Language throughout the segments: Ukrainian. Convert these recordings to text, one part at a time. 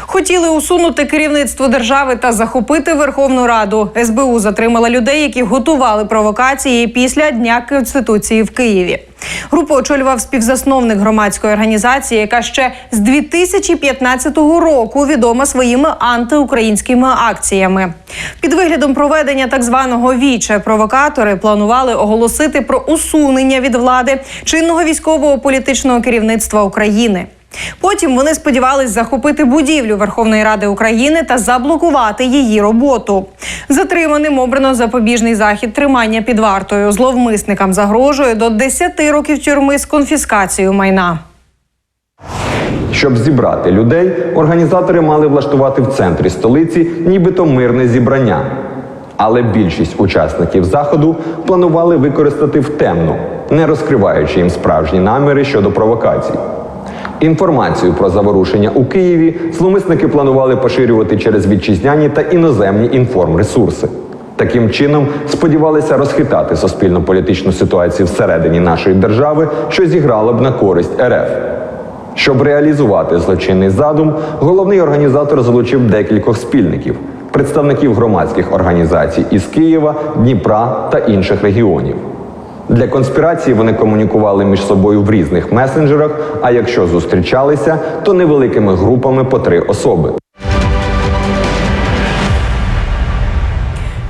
Хотіли усунути керівництво держави та захопити Верховну Раду. СБУ затримала людей, які готували провокації після Дня Конституції в Києві. Групу очолював співзасновник громадської організації, яка ще з 2015 року відома своїми антиукраїнськими акціями. Під виглядом проведення так званого віче провокатори планували оголосити про усунення від влади чинного військового політичного керівництва України. Потім вони сподівались захопити будівлю Верховної Ради України та заблокувати її роботу. Затриманим обрано запобіжний захід тримання під вартою. Зловмисникам загрожує до 10 років тюрми з конфіскацією майна. Щоб зібрати людей, організатори мали влаштувати в центрі столиці нібито мирне зібрання. Але більшість учасників заходу планували використати в темну, не розкриваючи їм справжні наміри щодо провокацій. Інформацію про заворушення у Києві зловмисники планували поширювати через вітчизняні та іноземні інформресурси. Таким чином сподівалися розхитати суспільно-політичну ситуацію всередині нашої держави, що зіграло б на користь РФ. Щоб реалізувати злочинний задум, головний організатор залучив декількох спільників, представників громадських організацій із Києва, Дніпра та інших регіонів. Для конспірації вони комунікували між собою в різних месенджерах, а якщо зустрічалися, то невеликими групами по три особи.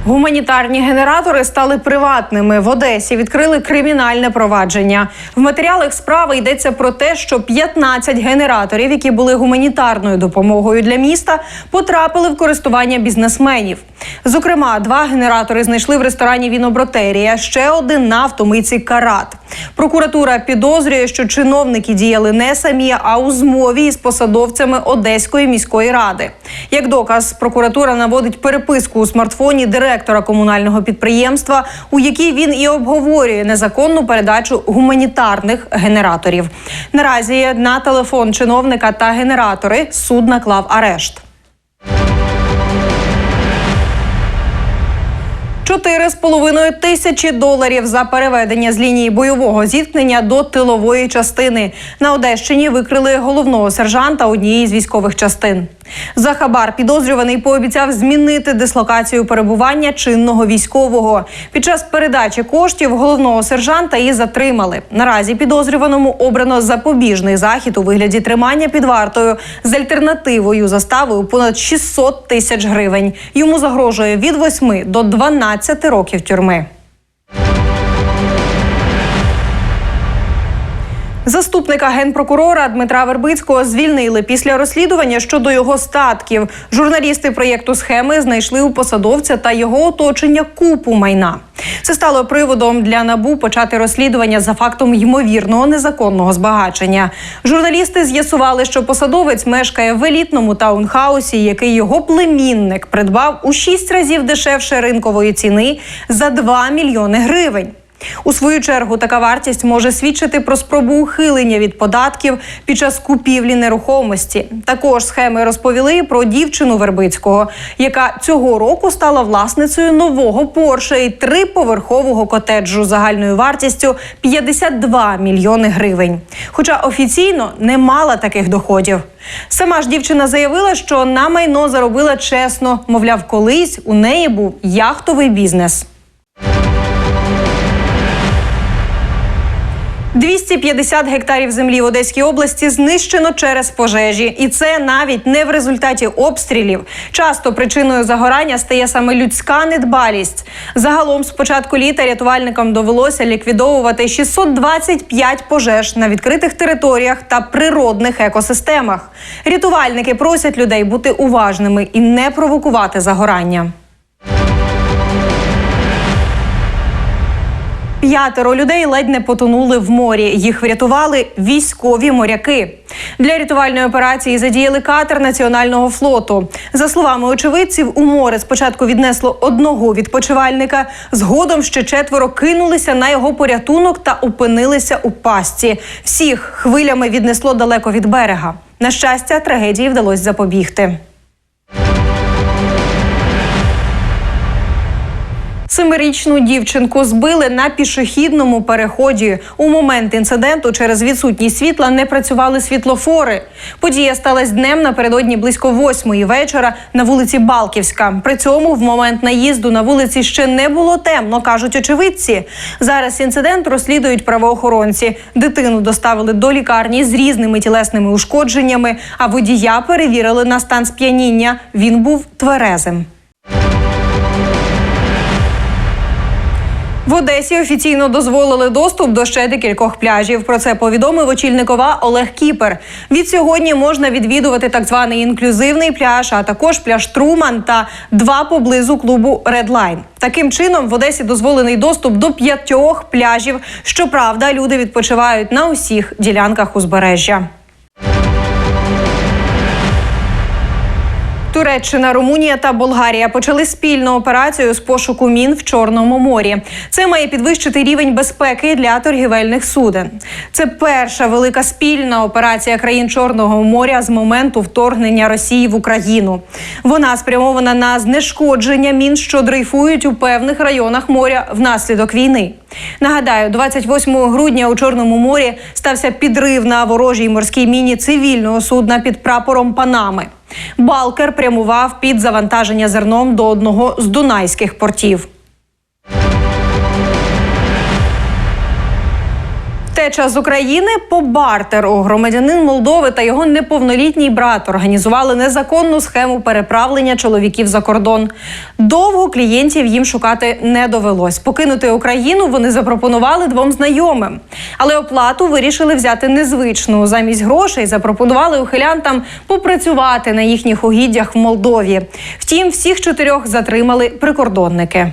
Гуманітарні генератори стали приватними. В Одесі відкрили кримінальне провадження. В матеріалах справи йдеться про те, що 15 генераторів, які були гуманітарною допомогою для міста, потрапили в користування бізнесменів. Зокрема, два генератори знайшли в ресторані Вінобротерія, ще один на автомийці Карат. Прокуратура підозрює, що чиновники діяли не самі, а у змові із посадовцями Одеської міської ради. Як доказ, прокуратура наводить переписку у смартфоні директора комунального підприємства, у якій він і обговорює незаконну передачу гуманітарних генераторів. Наразі на телефон чиновника та генератори суд наклав арешт. Чотири з половиною тисячі доларів за переведення з лінії бойового зіткнення до тилової частини. На Одещині викрили головного сержанта однієї з військових частин. За хабар підозрюваний пообіцяв змінити дислокацію перебування чинного військового. Під час передачі коштів головного сержанта і затримали. Наразі підозрюваному обрано запобіжний захід у вигляді тримання під вартою з альтернативою заставою понад 600 тисяч гривень. Йому загрожує від 8 до 12 років тюрми. Заступника генпрокурора Дмитра Вербицького звільнили після розслідування щодо його статків. Журналісти проєкту схеми знайшли у посадовця та його оточення купу майна. Це стало приводом для набу почати розслідування за фактом ймовірного незаконного збагачення. Журналісти з'ясували, що посадовець мешкає в елітному таунхаусі, який його племінник придбав у шість разів дешевше ринкової ціни за 2 мільйони гривень. У свою чергу така вартість може свідчити про спробу ухилення від податків під час купівлі нерухомості. Також схеми розповіли про дівчину Вербицького, яка цього року стала власницею нового Порше і триповерхового котеджу загальною вартістю 52 мільйони гривень. Хоча офіційно не мала таких доходів. Сама ж дівчина заявила, що на майно заробила чесно. Мовляв, колись у неї був яхтовий бізнес. 250 гектарів землі в Одеській області знищено через пожежі, і це навіть не в результаті обстрілів. Часто причиною загорання стає саме людська недбалість. Загалом, з початку літа рятувальникам довелося ліквідовувати 625 пожеж на відкритих територіях та природних екосистемах. Рятувальники просять людей бути уважними і не провокувати загорання. П'ятеро людей ледь не потонули в морі. Їх врятували військові моряки. Для рятувальної операції задіяли катер національного флоту. За словами очевидців, у море спочатку віднесло одного відпочивальника. Згодом ще четверо кинулися на його порятунок та опинилися у пастці. Всіх хвилями віднесло далеко від берега. На щастя, трагедії вдалося запобігти. Семирічну дівчинку збили на пішохідному переході. У момент інциденту через відсутність світла не працювали світлофори. Подія сталася днем напередодні близько восьмої вечора на вулиці Балківська. При цьому в момент наїзду на вулиці ще не було темно, кажуть очевидці. Зараз інцидент розслідують правоохоронці. Дитину доставили до лікарні з різними тілесними ушкодженнями, а водія перевірили на стан сп'яніння. Він був тверезим. В Одесі офіційно дозволили доступ до ще декількох пляжів. Про це повідомив очільник ОВА Олег Кіпер. Від сьогодні можна відвідувати так званий інклюзивний пляж, а також пляж Труман та два поблизу клубу Редлайн. Таким чином в Одесі дозволений доступ до п'ятьох пляжів. Щоправда, люди відпочивають на усіх ділянках узбережжя. Туреччина, Румунія та Болгарія почали спільну операцію з пошуку мін в Чорному морі. Це має підвищити рівень безпеки для торгівельних суден. Це перша велика спільна операція країн Чорного моря з моменту вторгнення Росії в Україну. Вона спрямована на знешкодження мін, що дрейфують у певних районах моря внаслідок війни. Нагадаю, 28 грудня у Чорному морі стався підрив на ворожій морській міні цивільного судна під прапором Панами. Балкер прямував під завантаження зерном до одного з дунайських портів. Втеча з України по бартеру. Громадянин Молдови та його неповнолітній брат організували незаконну схему переправлення чоловіків за кордон. Довго клієнтів їм шукати не довелось. Покинути Україну вони запропонували двом знайомим, але оплату вирішили взяти незвичну. Замість грошей запропонували ухилянтам попрацювати на їхніх угіддях в Молдові. Втім, всіх чотирьох затримали прикордонники.